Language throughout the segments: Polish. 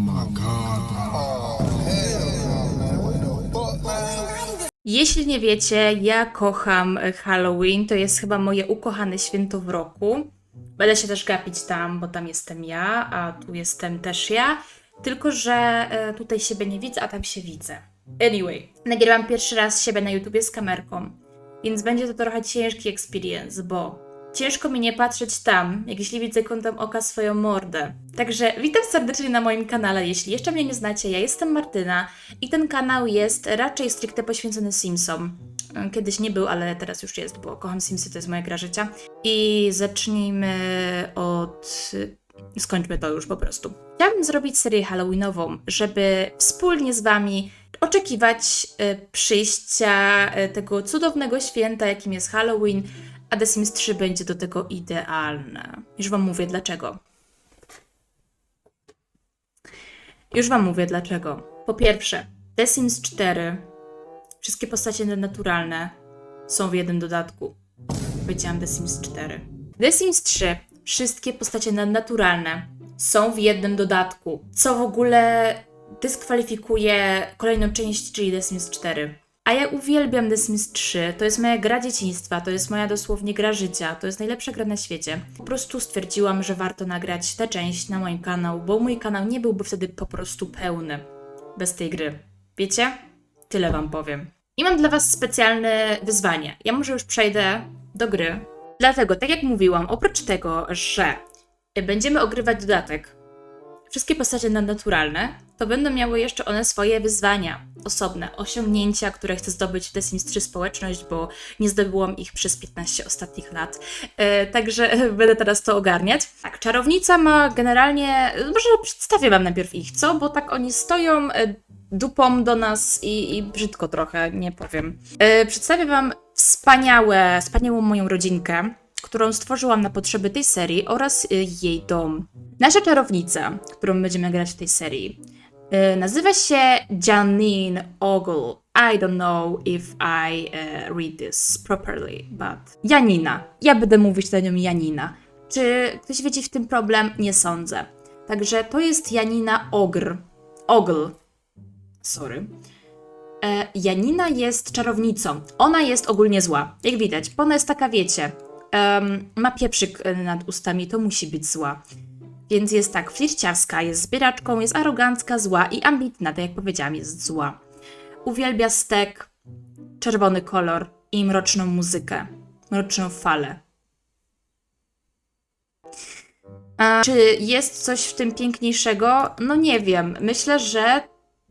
my god. Jeśli nie wiecie, ja kocham Halloween, to jest chyba moje ukochane święto w roku. Będę się też gapić tam, bo tam jestem ja, a tu jestem też ja. Tylko, że e, tutaj siebie nie widzę, a tam się widzę. Anyway, nagrywam pierwszy raz siebie na YouTubie z kamerką, więc będzie to trochę ciężki experience, bo ciężko mi nie patrzeć tam, jak jeśli widzę kątem oka swoją mordę. Także witam serdecznie na moim kanale. Jeśli jeszcze mnie nie znacie, ja jestem Martyna i ten kanał jest raczej stricte poświęcony Simsom. Kiedyś nie był, ale teraz już jest, bo kocham Simsy, to jest moja gra życia. I zacznijmy od. Skończmy to już po prostu. Chciałabym zrobić serię Halloweenową, żeby wspólnie z Wami oczekiwać e, przyjścia e, tego cudownego święta, jakim jest Halloween, a The Sims 3 będzie do tego idealne. Już Wam mówię dlaczego. Już Wam mówię dlaczego. Po pierwsze, The Sims 4, wszystkie postacie naturalne są w jednym dodatku. Powiedziałam The Sims 4. The Sims 3, wszystkie postacie nadnaturalne są w jednym dodatku, co w ogóle dyskwalifikuje kolejną część, czyli The Sims 4. A ja uwielbiam The Sims 3. To jest moja gra dzieciństwa, to jest moja dosłownie gra życia, to jest najlepsza gra na świecie. Po prostu stwierdziłam, że warto nagrać tę część na moim kanał, bo mój kanał nie byłby wtedy po prostu pełny bez tej gry. Wiecie? Tyle wam powiem. I mam dla was specjalne wyzwanie. Ja może już przejdę do gry. Dlatego, tak jak mówiłam, oprócz tego, że będziemy ogrywać dodatek, wszystkie postacie nadnaturalne, to będą miały jeszcze one swoje wyzwania osobne, osiągnięcia, które chcę zdobyć w The Sims 3 społeczność, bo nie zdobyłam ich przez 15 ostatnich lat. E, także e, będę teraz to ogarniać. Tak, czarownica ma generalnie. Może przedstawię Wam najpierw ich, co? Bo tak oni stoją e, dupą do nas i, i brzydko trochę, nie powiem. E, przedstawię Wam wspaniałe, wspaniałą moją rodzinkę którą stworzyłam na potrzeby tej serii oraz y, jej dom. Nasza czarownica, którą będziemy grać w tej serii, nazywa się Janine Ogle. I don't know if I uh, read this properly, but Janina. Ja będę mówić na nią Janina. Czy ktoś widzi w tym problem? Nie sądzę. Także to jest Janina Ogr. Ogl. Sorry. E, Janina jest czarownicą. Ona jest ogólnie zła. Jak widać, bo ona jest taka, wiecie, em, ma pieprzyk nad ustami, to musi być zła. Więc jest tak, flirciarska, jest zbieraczką, jest arogancka, zła i ambitna, tak jak powiedziałam, jest zła. Uwielbia stek, czerwony kolor i mroczną muzykę, mroczną falę. A czy jest coś w tym piękniejszego? No nie wiem. Myślę, że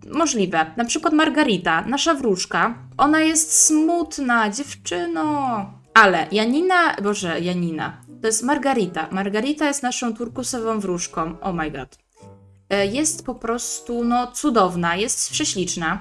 możliwe. Na przykład Margarita, nasza wróżka. Ona jest smutna, dziewczyno. Ale Janina, boże, Janina, to jest Margarita. Margarita jest naszą turkusową wróżką. Oh my god. E, Jest po prostu, no, cudowna, jest prześliczna.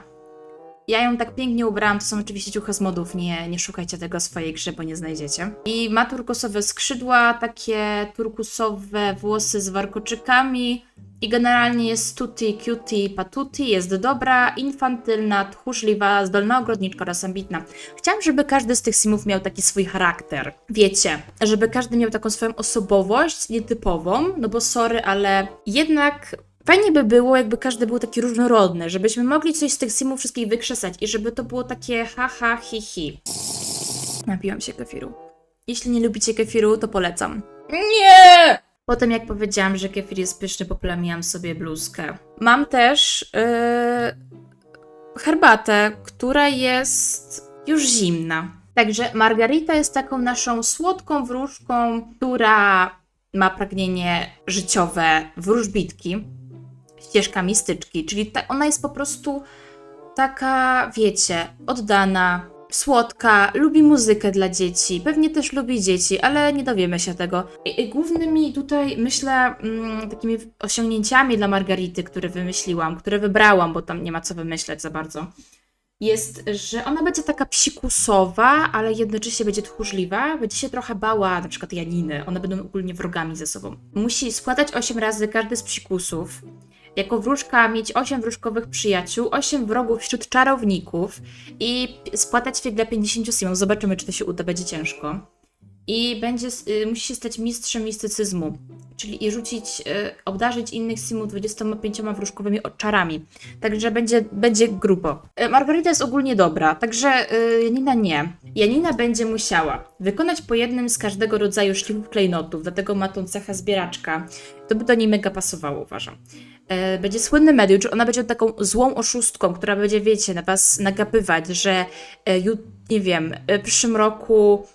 Ja ją tak pięknie ubrałam, to są oczywiście ciuchy z modów, nie, nie szukajcie tego w swojej grze, bo nie znajdziecie. I ma turkusowe skrzydła, takie turkusowe włosy z warkoczykami i generalnie jest tutti, cutie, patuti, jest dobra, infantylna, tchórzliwa, zdolna ogrodniczka oraz ambitna. Chciałam, żeby każdy z tych simów miał taki swój charakter. Wiecie, żeby każdy miał taką swoją osobowość nietypową, no bo sorry, ale jednak Fajnie by było, jakby każdy był taki różnorodny, żebyśmy mogli coś z tych simów wszystkich wykrzesać i żeby to było takie ha ha hi hi. Napiłam się kefiru. Jeśli nie lubicie kefiru, to polecam. Nie! Potem jak powiedziałam, że kefir jest pyszny, poplamiłam sobie bluzkę. Mam też yy, herbatę, która jest już zimna. Także Margarita jest taką naszą słodką wróżką, która ma pragnienie życiowe wróżbitki ścieżka mistyczki, czyli ta, ona jest po prostu taka, wiecie, oddana, słodka, lubi muzykę dla dzieci, pewnie też lubi dzieci, ale nie dowiemy się tego. I, głównymi tutaj, myślę, mm, takimi osiągnięciami dla Margarity, które wymyśliłam, które wybrałam, bo tam nie ma co wymyśleć za bardzo, jest, że ona będzie taka psikusowa, ale jednocześnie będzie tchórzliwa, będzie się trochę bała na przykład Janiny, one będą ogólnie wrogami ze sobą. Musi składać 8 razy każdy z psikusów, jako wróżka mieć 8 wróżkowych przyjaciół, 8 wrogów wśród czarowników i spłatać figle 50 simów. Zobaczymy, czy to się uda, będzie ciężko. I będzie, y, musi się stać mistrzem mistycyzmu, czyli i rzucić, e, obdarzyć innych simów 25 wróżkowymi czarami. Także będzie, będzie grubo. E, Margarita jest ogólnie dobra, także e, Janina nie. Janina będzie musiała wykonać po jednym z każdego rodzaju szlifów klejnotów, dlatego ma tą cechę zbieraczka. To by do niej mega pasowało, uważam. E, Będzie słynny medium, czy ona będzie taką złą oszustką, która będzie, wiecie, na was nagapywać, że e, nie wiem, e, w przyszłym roku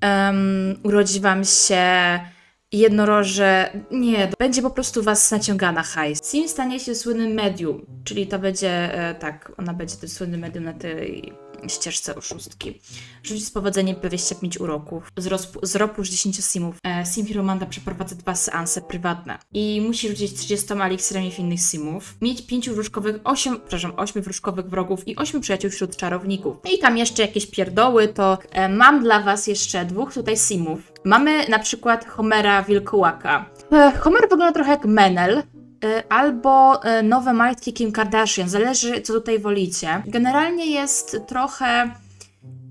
em, urodzi wam się jednoroże. Nie, będzie po prostu was naciągana na hajs. Sim stanie się słynnym medium, czyli to będzie, tak, ona będzie tym słynnym medium na tej ścieżce oszustki. Rzuci z powodzeniem 25 uroków. Z, już 10 simów. E, sim Hiromanda przeprowadza dwa seanse prywatne. I musi rzucić 30 eliksirami innych simów. Mieć 5 wróżkowych, 8, przepraszam, 8 wróżkowych wrogów i 8 przyjaciół wśród czarowników. I tam jeszcze jakieś pierdoły, to e, mam dla was jeszcze dwóch tutaj simów. Mamy na przykład Homera Wilkołaka. E, Homer wygląda trochę jak Menel, albo e, nowe majtki Kim Kardashian, zależy co tutaj wolicie. Generalnie jest trochę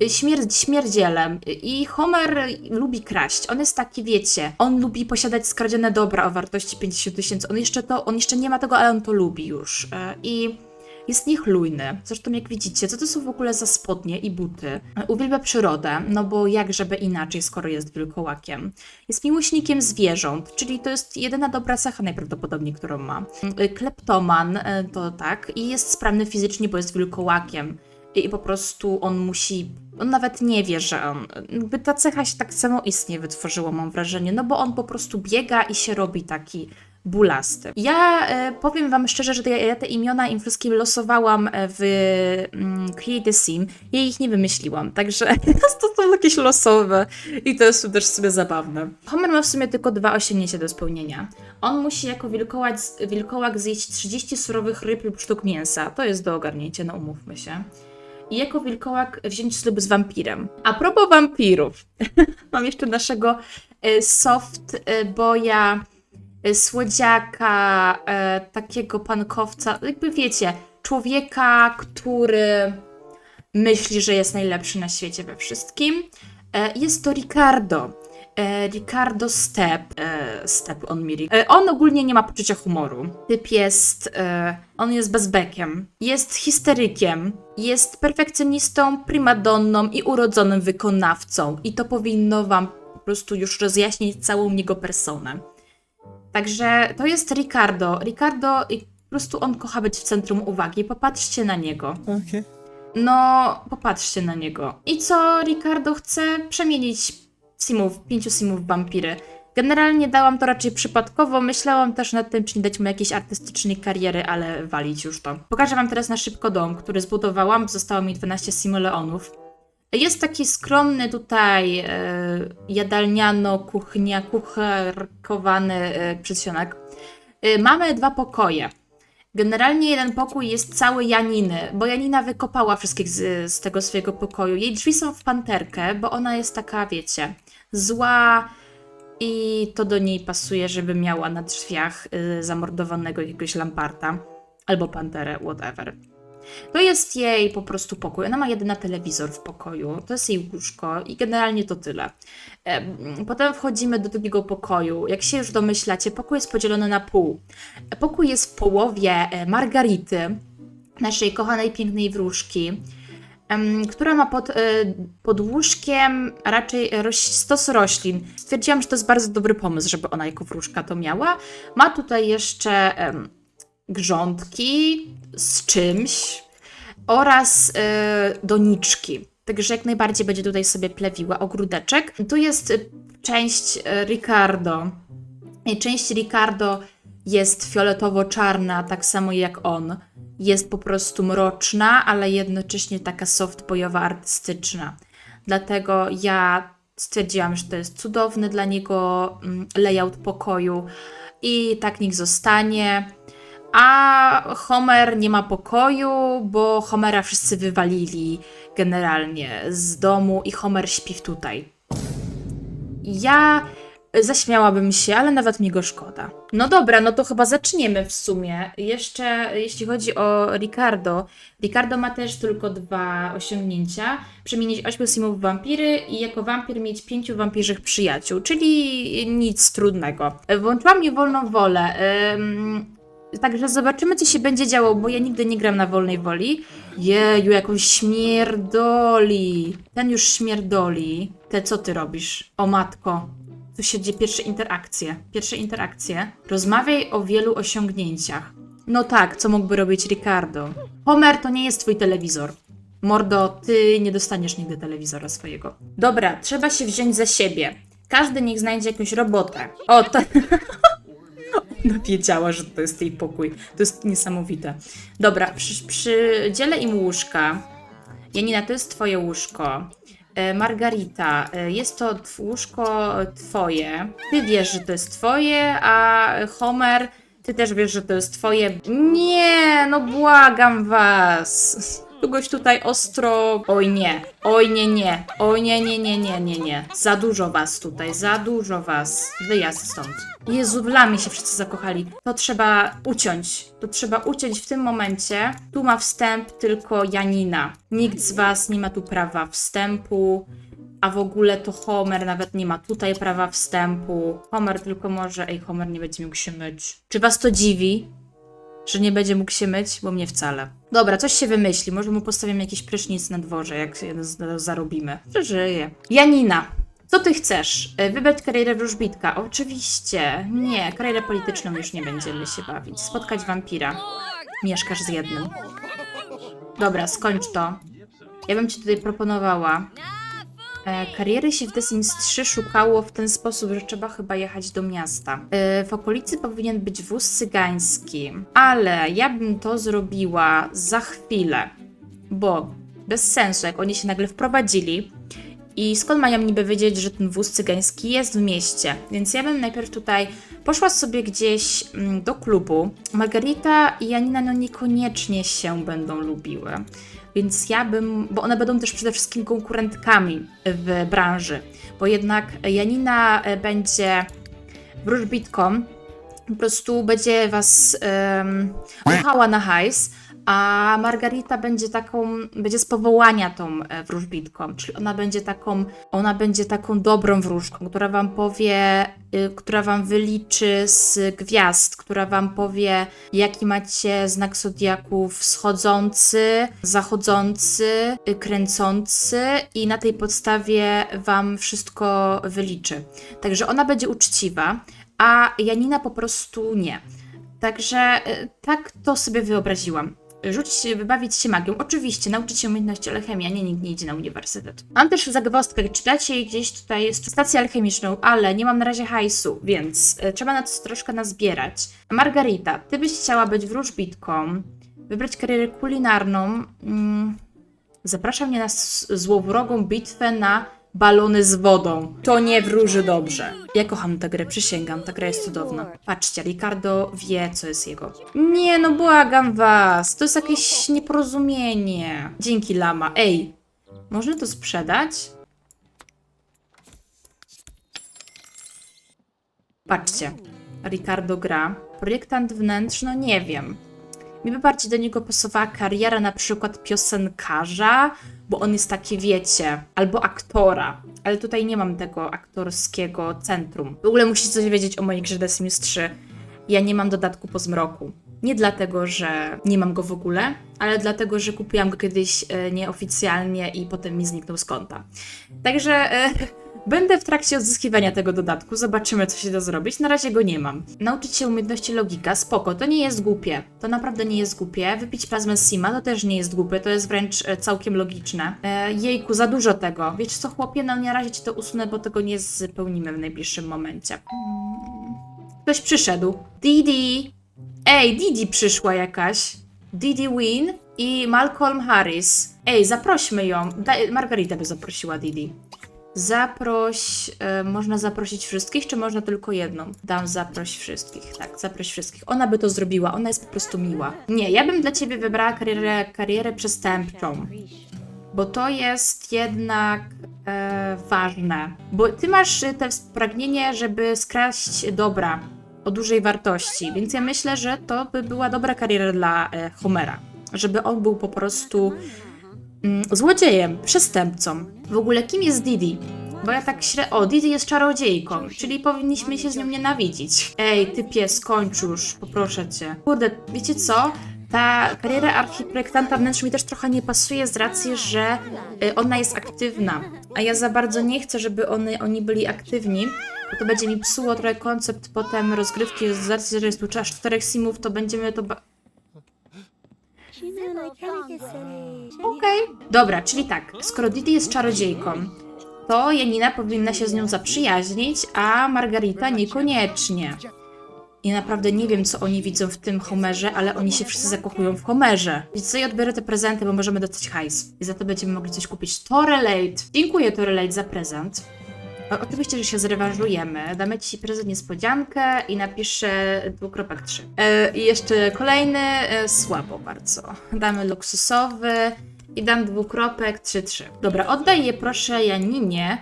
śmierd śmierdzielem i Homer lubi kraść. On jest taki, wiecie, on lubi posiadać skradzione dobra o wartości 50 tysięcy. On jeszcze to, on jeszcze nie ma tego, ale on to lubi już. I jest niechlujny. Zresztą jak widzicie, co to są w ogóle za spodnie i buty? Uwielbia przyrodę, no bo jak żeby inaczej, skoro jest wilkołakiem. Jest miłośnikiem zwierząt, czyli to jest jedyna dobra cecha najprawdopodobniej, którą ma. Kleptoman, e, to tak, i jest sprawny fizycznie, bo jest wilkołakiem. I po prostu on musi. On nawet nie wie, że on. Jakby ta cecha się tak samoistnie wytworzyła, mam wrażenie, no bo on po prostu biega i się robi taki bulasty. Ja e, powiem Wam szczerze, że te, ja te imiona im wszystkim losowałam e, w mm, Create a Sim. Ja ich nie wymyśliłam, także to są jakieś losowe i to jest też sobie zabawne. Homer ma w sumie tylko dwa osiągnięcia do spełnienia. On musi jako wilkołak, wilkołak zjeść 30 surowych ryb lub sztuk mięsa. To jest do ogarnięcia, no umówmy się i jako wilkołak wziąć ślub z wampirem. A propos wampirów, mam jeszcze naszego e, soft e, boya, e, słodziaka, e, takiego pankowca, jakby wiecie, człowieka, który myśli, że jest najlepszy na świecie we wszystkim. E, Jest to Ricardo. E, Ricardo Step. E, Step on mi. E, on ogólnie nie ma poczucia humoru. Typ jest. E, on jest bezbekiem. Jest histerykiem. Jest perfekcjonistą, primadonną i urodzonym wykonawcą. I to powinno wam po prostu już rozjaśnić całą jego personę. Także to jest Ricardo. Ricardo, i po prostu on kocha być w centrum uwagi. Popatrzcie na niego. Okay. No, popatrzcie na niego. I co Ricardo chce? Przemienić simów, pięciu simów w vampiry. Generalnie dałam to raczej przypadkowo, myślałam też nad tym, czy nie dać mu jakiejś artystycznej kariery, ale walić już to. Pokażę wam teraz na szybko dom, który zbudowałam, zostało mi 12 simoleonów. Jest taki skromny tutaj e, jadalniano-kuchnia, kucharkowany e, przedsionek. E, mamy dwa pokoje. Generalnie jeden pokój jest cały Janiny, bo Janina wykopała wszystkich z, z tego swojego pokoju. Jej drzwi są w panterkę, bo ona jest taka, wiecie, zła i to do niej pasuje, żeby miała na drzwiach y, zamordowanego jakiegoś lamparta albo panterę, whatever. To jest jej po prostu pokój. Ona ma jedyny telewizor w pokoju, to jest jej łóżko i generalnie to tyle. Em, Potem wchodzimy do drugiego pokoju. Jak się już domyślacie, pokój jest podzielony na pół. Pokój jest w połowie e, Margarity, naszej kochanej, pięknej wróżki, która ma pod, e, pod łóżkiem raczej roś, stos roślin. Stwierdziłam, że to jest bardzo dobry pomysł, żeby ona jako wróżka to miała. Ma tutaj jeszcze grządki z czymś oraz e, doniczki. Także jak najbardziej będzie tutaj sobie plewiła ogródeczek. Tu jest e, część e, Ricardo. Część Ricardo jest fioletowo-czarna, tak samo jak on. Jest po prostu mroczna, ale jednocześnie taka softboyowa, artystyczna. Dlatego ja stwierdziłam, że to jest cudowny dla niego mm, layout pokoju i tak niech zostanie. A Homer nie ma pokoju, bo Homera wszyscy wywalili generalnie z domu i Homer śpi tutaj. Ja Zaśmiałabym się, ale nawet mi go szkoda. No dobra, no to chyba zaczniemy w sumie. Jeszcze jeśli chodzi o Ricardo. Ricardo ma też tylko dwa osiągnięcia. Przemienić 8 simów w wampiry i jako wampir mieć pięciu wampirzych przyjaciół, czyli nic trudnego. Włączyłam mi wolną wolę. Ym, Także zobaczymy, co się będzie działo, bo ja nigdy nie gram na wolnej woli. Jeju, jakąś śmierdoli. Ten już śmierdoli. Te, co ty robisz? O matko. Tu się dzieje pierwsze interakcje. Pierwsze interakcje. Rozmawiaj o wielu osiągnięciach. No tak, co mógłby robić Ricardo? Homer, to nie jest twój telewizor. Mordo, ty nie dostaniesz nigdy telewizora swojego. Dobra, trzeba się wziąć za siebie. Każdy niech znajdzie jakąś robotę. O, to... Ona wiedziała, że to jest jej pokój. To jest niesamowite. Dobra, przy, przydzielę im łóżka. Janina, to jest twoje łóżko. E, Margarita, e, jest to łóżko twoje. Ty wiesz, że to jest twoje, a Homer, ty też wiesz, że to jest twoje. Nie, no błagam was. Kogoś tutaj ostro. Oj nie, oj nie, nie, oj nie, nie, nie, nie, nie, nie. Za dużo was tutaj, za dużo was. Wyjazd stąd. Jezu, w lamie się wszyscy zakochali. To trzeba uciąć. To trzeba uciąć w tym momencie. Tu ma wstęp tylko Janina. Nikt z was nie ma tu prawa wstępu. A w ogóle to Homer nawet nie ma tutaj prawa wstępu. Homer tylko może. Ej, Homer nie będzie mógł się myć. Czy was to dziwi? Że nie będzie mógł się myć? Bo mnie wcale. Dobra, coś się wymyśli. Może mu postawimy jakiś prysznic na dworze, jak zarobimy. Przeżyje. Janina, co ty chcesz? E, Wybrać karierę wróżbitka? Oczywiście. Nie, karierę polityczną już nie będziemy się bawić. Spotkać wampira. Mieszkasz z jednym. Dobra, skończ to. Ja bym ci tutaj proponowała. E, kariery się w The Sims 3 szukało w ten sposób, że trzeba chyba jechać do miasta. E, w okolicy powinien być wóz cygański, ale ja bym to zrobiła za chwilę, bo bez sensu, jak oni się nagle wprowadzili i skąd mają niby wiedzieć, że ten wóz cygański jest w mieście? Więc ja bym najpierw tutaj poszła sobie gdzieś mm, do klubu. Margarita i Janina no niekoniecznie się będą lubiły. Więc ja bym, bo one będą też przede wszystkim konkurentkami w branży, bo jednak Janina e, będzie wróżbitką, po prostu będzie was um, uchała na hajs, a Margarita będzie taką, będzie z powołania tą e, wróżbitką, czyli ona będzie taką, ona będzie taką dobrą wróżką, która wam powie, y, która wam wyliczy z gwiazd, która wam powie, jaki macie znak zodiaku wschodzący, zachodzący, y, kręcący i na tej podstawie wam wszystko wyliczy. Także ona będzie uczciwa, a Janina po prostu nie. Także y, tak to sobie wyobraziłam. Rzucić, wybawić się magią. Oczywiście, nauczyć się umiejętności alchemii, a nie nikt nie idzie na uniwersytet. Mam też zagwozdkę, czy dacie gdzieś tutaj stację alchemiczną, ale nie mam na razie hajsu, więc y, trzeba na to troszkę nazbierać. Margarita, ty byś chciała być wróżbitką, wybrać karierę kulinarną. Mm, zaprasza mnie na złowrogą bitwę na balony z wodą. To nie wróży dobrze. Ja kocham tę grę, przysięgam, ta gra jest cudowna. Patrzcie, Ricardo wie, co jest jego. Nie, no błagam was, to jest jakieś nieporozumienie. Dzięki, lama. Ej, można to sprzedać? Patrzcie, Ricardo gra. Projektant wnętrz, no nie wiem. Mi by bardziej do niego pasowała kariera na przykład piosenkarza, bo on jest taki, wiecie, albo aktora. Ale tutaj nie mam tego aktorskiego centrum. W ogóle musicie coś wiedzieć o mojej grze The Sims 3. Ja nie mam dodatku po zmroku. Nie dlatego, że nie mam go w ogóle, ale dlatego, że kupiłam go kiedyś e, nieoficjalnie i potem mi zniknął z konta. Także e, będę w trakcie odzyskiwania tego dodatku, zobaczymy co się da zrobić. Na razie go nie mam. Nauczyć się umiejętności logika, spoko, to nie jest głupie. To naprawdę nie jest głupie. Wypić plazmę Sima to też nie jest głupie, to jest wręcz e, całkiem logiczne. E, jejku, za dużo tego. Wiecie co, chłopie, no na razie ci to usunę, bo tego nie spełnimy w najbliższym momencie. Ktoś przyszedł. Didi! Ej, Didi przyszła jakaś. Didi Win i Malcolm Harris. Ej, zaprośmy ją. Daj, Margarita by zaprosiła Didi. Zaproś, e, można zaprosić wszystkich, czy można tylko jedną? Dam zaproś wszystkich, tak, zaproś wszystkich. Ona by to zrobiła, ona jest po prostu miła. Nie, ja bym dla ciebie wybrała karierę, karierę przestępczą. bo to jest jednak e, ważne. Bo ty masz e, te pragnienie, żeby skraść dobra o dużej wartości, więc ja myślę, że to by była dobra kariera dla e, Homera. Żeby on był po prostu złodziejem, przestępcą. W ogóle kim jest Didi? Bo ja tak średnio... O, Didi jest czarodziejką, czyli powinniśmy się z nią nienawidzić. Ej, ty pies, już, poproszę cię. Kurde, wiecie co? Ta kariera archiprojektanta wnętrz mi też trochę nie pasuje z racji, że y, ona jest aktywna, a ja za bardzo nie chcę, żeby one, oni byli aktywni, bo to będzie mi psuło trochę koncept potem rozgrywki, z racji, że jest tu aż czterech simów, to będziemy to... Okej. Dobra, czyli tak, skoro Didi jest czarodziejką, to Janina powinna się z nią zaprzyjaźnić, a Margarita niekoniecznie. I naprawdę nie wiem, co oni widzą w tym Homerze, ale oni się wszyscy zakochują w Homerze. Więc ja odbiorę te prezenty, bo możemy dostać hajs. I za to będziemy mogli coś kupić. Torelate. Dziękuję Torelate za prezent. O, oczywiście, że się zrewanżujemy. Damy ci prezent niespodziankę i napiszę dwukropek 3. E, I jeszcze kolejny, e, słabo bardzo. Damy luksusowy i dam dwukropek 3-3. Dobra, oddaj je proszę Janinie,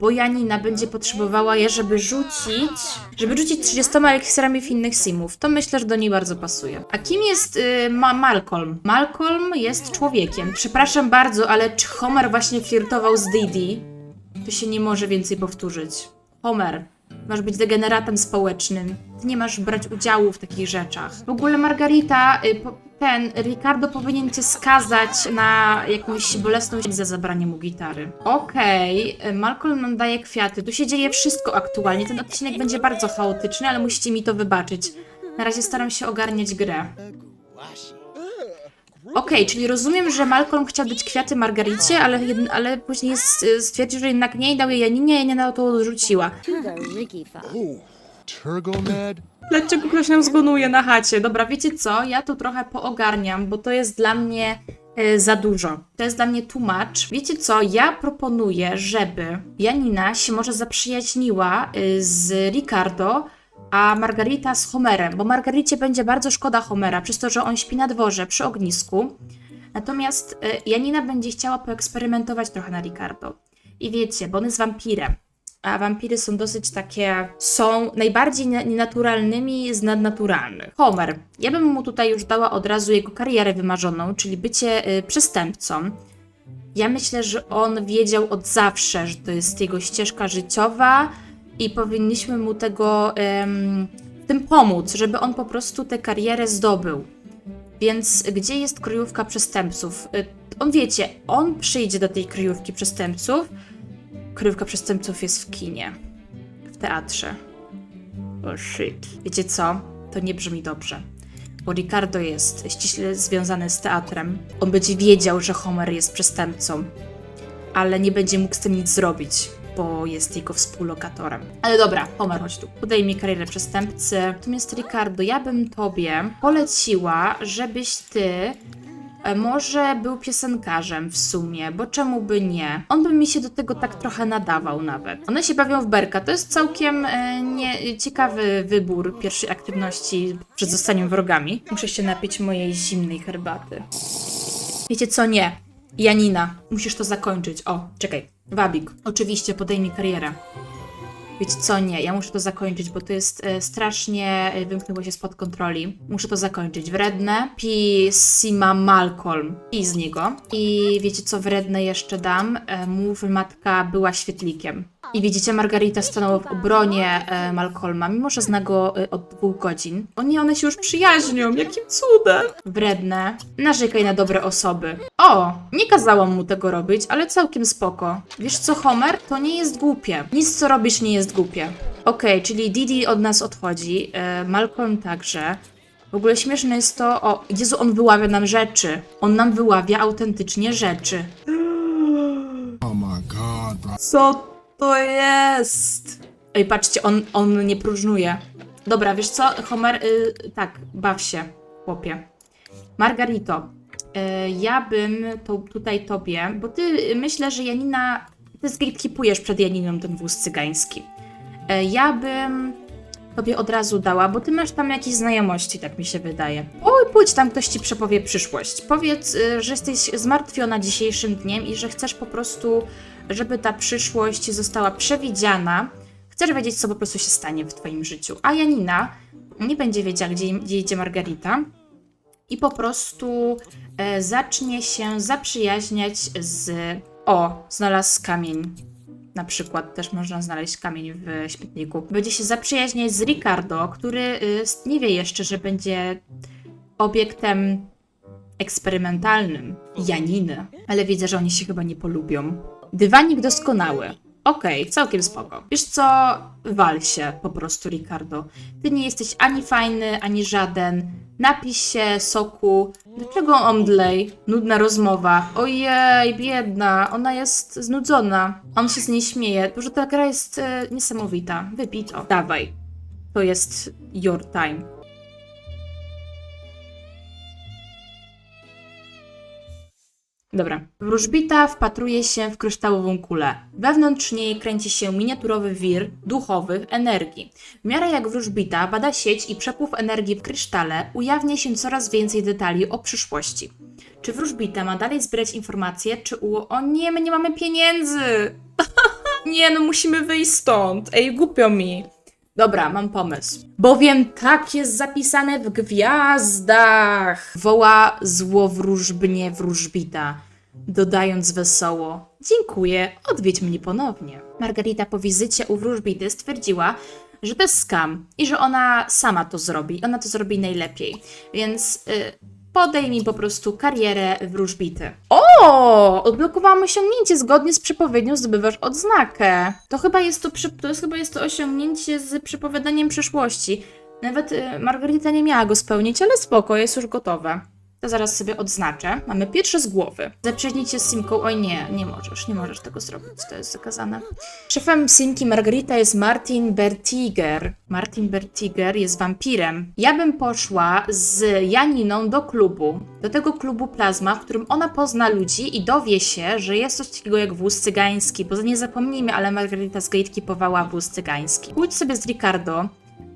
bo Janina będzie potrzebowała je, żeby rzucić, żeby rzucić 30 eliksirami w innych simów. To myślę, że do niej bardzo pasuje. A kim jest y, Ma Malcolm? Malcolm jest człowiekiem. Przepraszam bardzo, ale czy Homer właśnie flirtował z Didi? To się nie może więcej powtórzyć. Homer, masz być degeneratem społecznym. Ty nie masz brać udziału w takich rzeczach. W ogóle Margarita, y, ten Ricardo powinien cię skazać na jakąś bolesną za zabranie mu gitary. Okej, y, Malcolm nam daje kwiaty. Tu się dzieje wszystko aktualnie. Ten odcinek będzie bardzo chaotyczny, ale musicie mi to wybaczyć. Na razie staram się ogarniać grę. Okej, czyli rozumiem, że Malcolm chciał dać kwiaty Margaricie, ale, ale później s- stwierdził, że jednak nie i dał je Janinie, a Janina to odrzuciła. to the? Dlaczego ktoś nam zgonuje na chacie? Dobra, wiecie co? Ja tu trochę poogarniam, bo to jest dla mnie e, za dużo. To jest dla mnie tłumacz. Wiecie co? Ja proponuję, żeby Janina się może zaprzyjaźniła e, z Ricardo, a Margarita z Homerem, bo Margaricie będzie bardzo szkoda Homera, przez to, że on śpi na dworze przy ognisku. Natomiast e, Janina będzie chciała poeksperymentować trochę na Ricardo. I wiecie, bo on jest wampirem. A wampiry są dosyć takie, są najbardziej nie- nienaturalnymi z nadnaturalnych. Homer. Ja bym mu tutaj już dała od razu jego karierę wymarzoną, czyli bycie y, przestępcą. Ja myślę, że on wiedział od zawsze, że to jest jego ścieżka życiowa i powinniśmy mu tego tym pomóc, żeby on po prostu tę karierę zdobył. Więc gdzie jest kryjówka przestępców? Y, On wiecie, on przyjdzie do tej kryjówki przestępców. Kryjówka przestępców jest w kinie, w teatrze. Oh shit. Wiecie co? To nie brzmi dobrze. Bo Ricardo jest ściśle związany z teatrem. On będzie wiedział, że Homer jest przestępcą, ale nie będzie mógł z tym nic zrobić, bo jest jego współlokatorem. Ale dobra, Homer, chodź tu. Udaj mi karierę przestępcy. Natomiast Ricardo, ja bym tobie poleciła, żebyś ty E, Może był piosenkarzem w sumie, bo czemu by nie? On by mi się do tego tak trochę nadawał nawet. One się bawią w berka. To jest całkiem e, nie, ciekawy wybór pierwszej aktywności przed zostaniem wrogami. Muszę się napić mojej zimnej herbaty. Wiecie co? Nie. Janina, musisz to zakończyć. O, czekaj. Wabik. Oczywiście, podejmij karierę. Wiecie co? Nie, ja muszę to zakończyć, bo to jest e, strasznie e, wymknęło się spod kontroli. Muszę to zakończyć. Wredne. Pi Sima Malcolm. I z niego. I wiecie co wredne jeszcze dam? E, mów, matka była świetlikiem. I widzicie, Margarita stanęła w obronie e, Malcolma, mimo że zna go e, od dwóch godzin. O nie, one się już przyjaźnią, jakim cudem! Wredne. Narzekaj na dobre osoby. O, nie kazałam mu tego robić, ale całkiem spoko. Wiesz co, Homer? To nie jest głupie. Nic, co robisz, nie jest głupie. Okej, czyli Didi od nas odchodzi, e, Malcolm także. W ogóle śmieszne jest to, o Jezu, on wyławia nam rzeczy. On nam wyławia autentycznie rzeczy. Oh my god, bro. Co to jest? Ej, patrzcie, on, on nie próżnuje. Dobra, wiesz co, Homer, y, tak, baw się, chłopie. Margarito, y, ja bym to, tutaj tobie, bo ty y, myślę, że Janina, ty zgatekeepujesz przed Janiną ten wóz cygański. Y, ja bym tobie od razu dała, bo ty masz tam jakieś znajomości, tak mi się wydaje. Oj, pójdź tam, ktoś ci przepowie przyszłość. Powiedz, y, że jesteś zmartwiona dzisiejszym dniem i że chcesz po prostu, żeby ta przyszłość została przewidziana. Chcesz wiedzieć, co po prostu się stanie w twoim życiu. A Janina nie będzie wiedziała, gdzie, gdzie idzie Margarita i po prostu e, zacznie się zaprzyjaźniać z. O, znalazł kamień. Na przykład też można znaleźć kamień w śmietniku. Będzie się zaprzyjaźniać z Ricardo, który y, nie wie jeszcze, że będzie obiektem eksperymentalnym Janiny. Ale widzę, że oni się chyba nie polubią. Dywanik doskonały. Okej, całkiem spoko. Wiesz co? Wal się po prostu, Ricardo. Ty nie jesteś ani fajny, ani żaden. Napij się soku. Dlaczego omdlej? Nudna rozmowa. Ojej, biedna. Ona jest znudzona. On się z niej śmieje. Że ta gra jest e, niesamowita. Wypij to. Dawaj. To jest your time. Dobra. Wróżbita wpatruje się w kryształową kulę. Wewnątrz niej kręci się miniaturowy wir duchowych energii. W miarę jak wróżbita bada sieć i przepływ energii w krysztale, ujawnia się coraz więcej detali o przyszłości. Czy wróżbita ma dalej zbierać informacje, czy u... O nie, my nie mamy pieniędzy! nie, no musimy wyjść stąd. Ej, głupio mi. Dobra, mam pomysł. Bowiem tak jest zapisane w gwiazdach! Woła złowróżbnie wróżbita, dodając wesoło. Dziękuję, odwiedź mnie ponownie. Margarita po wizycie u wróżbity stwierdziła, że to jest skam i że ona sama to zrobi. Ona to zrobi najlepiej. Więc y, podejmij po prostu karierę wróżbity. O! Odblokowałam osiągnięcie. Zgodnie z przepowiednią zdobywasz odznakę. To chyba jest to, to jest, chyba jest to osiągnięcie z przepowiadaniem przyszłości. Nawet y, Margarita nie miała go spełnić, ale spoko, jest już gotowe. To zaraz sobie odznaczę. Mamy pierwsze z głowy. Zaprzyjaźnij się z Simką. Oj nie, nie możesz, nie możesz tego zrobić, to jest zakazane. Szefem Simki Margarita jest Martin Bertiger. Martin Bertiger jest wampirem. Ja bym poszła z Janiną do klubu. Do tego klubu Plazma, w którym ona pozna ludzi i dowie się, że jest coś takiego jak wóz cygański. Bo nie zapomnijmy, ale Margarita zgatekeepowała wóz cygański. Pójdź sobie z Ricardo,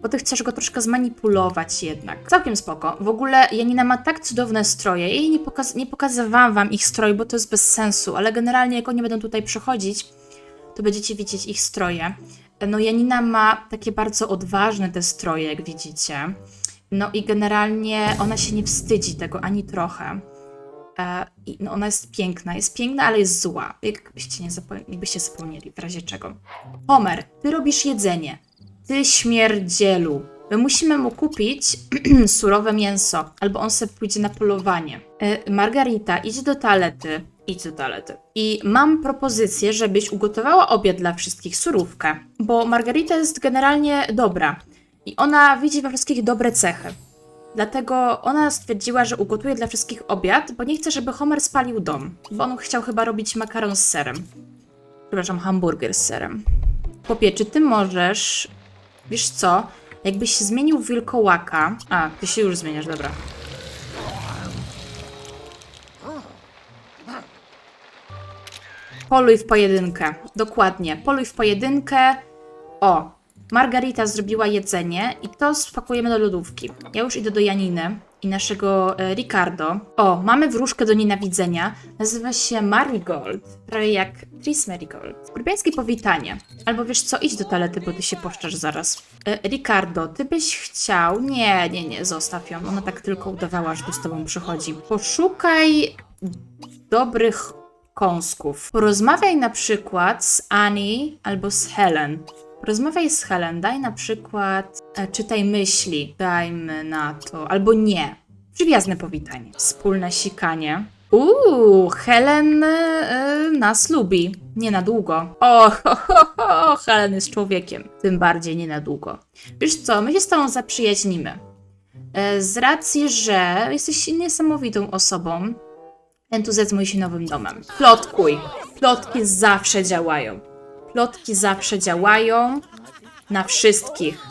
bo ty chcesz go troszkę zmanipulować jednak. Całkiem spoko. W ogóle Janina ma tak cudowne stroje. Ja jej nie, pokaz nie pokazywałam wam ich stroj, bo to jest bez sensu, ale generalnie jak oni będą tutaj przychodzić, to będziecie widzieć ich stroje. No Janina ma takie bardzo odważne te stroje, jak widzicie. No i generalnie ona się nie wstydzi tego ani trochę. E, no ona jest piękna, jest piękna, ale jest zła. Jakbyście, nie zapo- jakbyście zapomnieli, w razie czego. Homer, ty robisz jedzenie. Ty śmierdzielu. My musimy mu kupić surowe mięso, albo on sobie pójdzie na polowanie. E, Margarita, idź do toalety. Idź do toalety. I mam propozycję, żebyś ugotowała obiad dla wszystkich, surówkę. Bo Margarita jest generalnie dobra. I ona widzi we wszystkich dobre cechy. Dlatego ona stwierdziła, że ugotuje dla wszystkich obiad, bo nie chce, żeby Homer spalił dom. Bo on chciał chyba robić makaron z serem. Przepraszam, hamburger z serem. Popie, czy ty możesz Wiesz co? Jakbyś zmienił wilkołaka. A, ty się już zmieniasz, dobra. Poluj w pojedynkę. Dokładnie. Poluj w pojedynkę. O, Margarita zrobiła jedzenie i to spakujemy do lodówki. Ja już idę do Janiny i naszego e, Ricardo. O, mamy wróżkę do nienawidzenia. Nazywa się Marigold. Prawie jak Tris Marigold. Urbiańskie powitanie. Albo wiesz co, idź do toalety, bo ty się poszczasz zaraz. E, Ricardo, ty byś chciał... Nie, nie, nie, zostaw ją. Ona tak tylko udawała, że tu z tobą przychodzi. Poszukaj dobrych kąsków. Porozmawiaj na przykład z Annie albo z Helen. Porozmawiaj z Helen, daj na przykład e, czytaj myśli, dajmy na to, albo nie. Przywiazne powitanie. Wspólne sikanie. Uuu, Helen e, nas lubi. Nie na długo. O, ho, ho, ho, Helen jest człowiekiem. Tym bardziej nie na długo. Wiesz co, my się z tobą zaprzyjaźnimy. E, z racji, że jesteś niesamowitą osobą, entuzjazmuj się nowym domem. Plotkuj. Plotki zawsze działają. Plotki zawsze działają na wszystkich.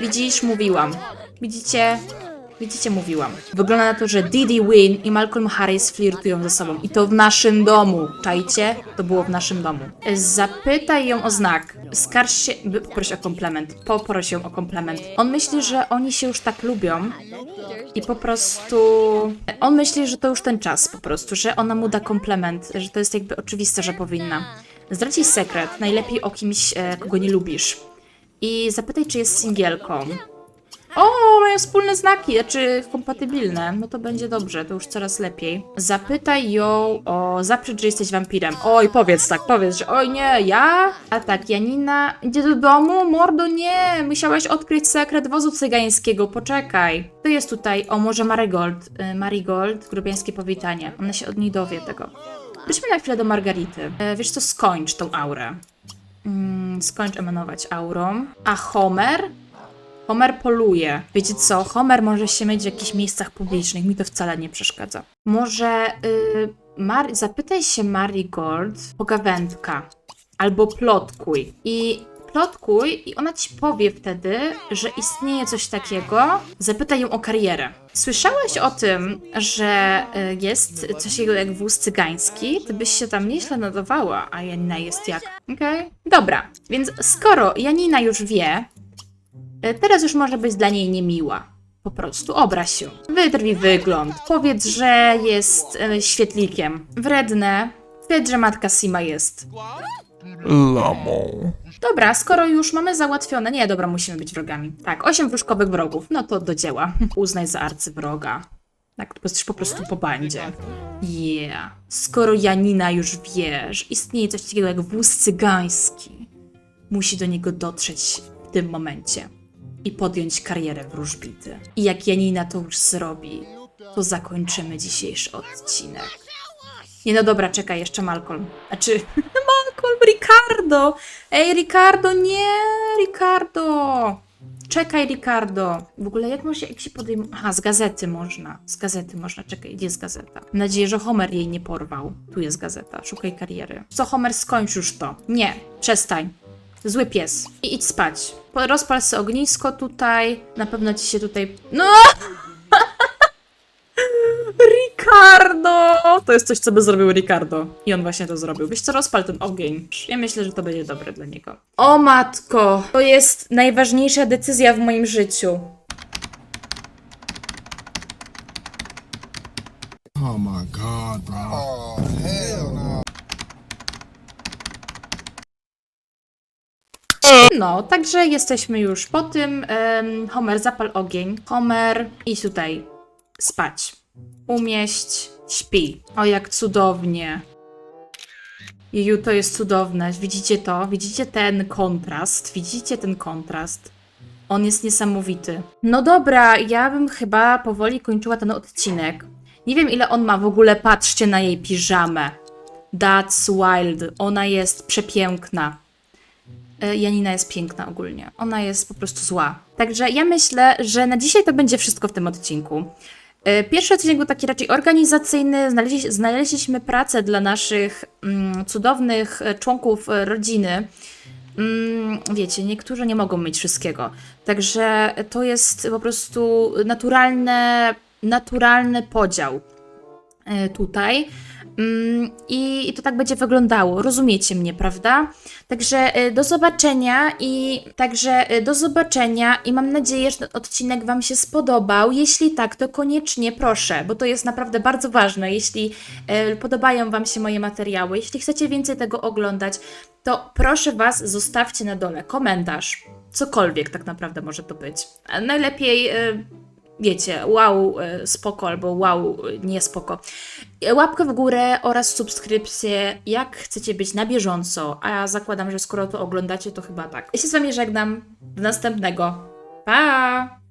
Widzisz, mówiłam. Widzicie? Widzicie, mówiłam. Wygląda na to, że Didi Win i Malcolm Harris flirtują ze sobą. I to w naszym domu. Czajcie? To było w naszym domu. Zapytaj ją o znak. Skarż się... Poproś o komplement. Poproś ją o komplement. On myśli, że oni się już tak lubią. I po prostu... On myśli, że to już ten czas po prostu, że ona mu da komplement, że to jest jakby oczywiste, że powinna. Zdradź jej sekret, najlepiej o kimś, e, kogo nie lubisz. I zapytaj, czy jest singielką. O, mają wspólne znaki, czy kompatybilne. No to będzie dobrze, to już coraz lepiej. Zapytaj ją o zaprzecz, że jesteś wampirem. Oj, powiedz tak, powiedz, że oj nie, ja? A tak, Janina idzie do domu? Mordo, nie, musiałaś odkryć sekret wozu cygańskiego, poczekaj. To jest tutaj, o może Marigold, y, Marigold, grubiańskie powitanie. Ona się od niej dowie tego. Wróćmy na chwilę do Margarity. E, wiesz co, skończ tą aurę. Mm, skończ emanować aurą. A Homer? Homer poluje. Wiecie co? Homer może się mieć w jakichś miejscach publicznych. Mi to wcale nie przeszkadza. Może y, Mar- zapytaj się Marigold, pogawędka, albo plotkuj. I plotkuj i ona ci powie wtedy, że istnieje coś takiego. Zapytaj ją o karierę. Słyszałeś o tym, że y, jest coś takiego jak wóz cygański? Ty byś się tam nieźle nadawała, a Janina jest jak? Okej. Dobra, więc skoro Janina już wie, Teraz już może być dla niej niemiła. Po prostu obraź się. Wydrwij wygląd. Powiedz, że jest e, świetlikiem. Wredne. Wiedz, że matka Sima jest. Lamą. Dobra, skoro już mamy załatwione. Nie, dobra, musimy być wrogami. Tak, osiem wróżkowych wrogów. No to do dzieła. Uznaj za arcywroga. Tak, to jesteś po prostu po bandzie. Yeah. Skoro Janina już wie, że istnieje coś takiego jak wóz cygański, musi do niego dotrzeć w tym momencie i podjąć karierę wróżbity. I jak Janina to już zrobi, to zakończymy dzisiejszy odcinek. Nie, no dobra, czekaj, jeszcze Malcolm. Znaczy, Malcolm, Ricardo! Ej, Ricardo, nie, Ricardo! Czekaj, Ricardo. W ogóle jak, może, jak się podejmuje... Aha, z gazety można. Z gazety można. Czekaj, gdzie jest gazeta? Mam nadzieję, że Homer jej nie porwał. Tu jest gazeta. Szukaj kariery. Co, Homer, skończ już to. Nie, przestań. Zły pies. I idź spać. Rozpal sobie ognisko tutaj. Na pewno ci się tutaj... No! Ricardo! To jest coś, co by zrobił Ricardo. I on właśnie to zrobił. Wiesz co, rozpal ten ogień. Ja myślę, że to będzie dobre dla niego. O matko! To jest najważniejsza decyzja w moim życiu. Oh my god, bro. No, także jesteśmy już po tym. Homer, zapal ogień. Homer, idź tutaj. Spać. Umieść, śpi. O, jak cudownie. Jeju, to jest cudowne. Widzicie to? Widzicie ten kontrast? Widzicie ten kontrast? On jest niesamowity. No dobra, ja bym chyba powoli kończyła ten odcinek. Nie wiem, ile on ma w ogóle. Patrzcie na jej piżamę. That's wild. Ona jest przepiękna. E, Janina jest piękna ogólnie. Ona jest po prostu zła. Także ja myślę, że na dzisiaj to będzie wszystko w tym odcinku. E, Pierwszy odcinek był taki raczej organizacyjny. Znaleźli, znaleźliśmy pracę dla naszych mm, cudownych e, członków rodziny. Mm, wiecie, niektórzy nie mogą mieć wszystkiego. Także to jest po prostu naturalne, naturalny podział tutaj. Mm, I to tak będzie wyglądało. Rozumiecie mnie, prawda? Także e, do zobaczenia i także e, do zobaczenia i mam nadzieję, że ten odcinek Wam się spodobał. Jeśli tak, to koniecznie proszę, bo to jest naprawdę bardzo ważne. Jeśli e, podobają Wam się moje materiały, jeśli chcecie więcej tego oglądać, to proszę Was, zostawcie na dole komentarz. Cokolwiek tak naprawdę może to być. Najlepiej. Wiecie, wow, e, spoko, albo wow, e, nie spoko. E, Łapkę w górę oraz subskrypcję, jak chcecie być na bieżąco. A ja zakładam, że skoro to oglądacie, to chyba tak. Ja się z Wami żegnam. Do następnego. Pa!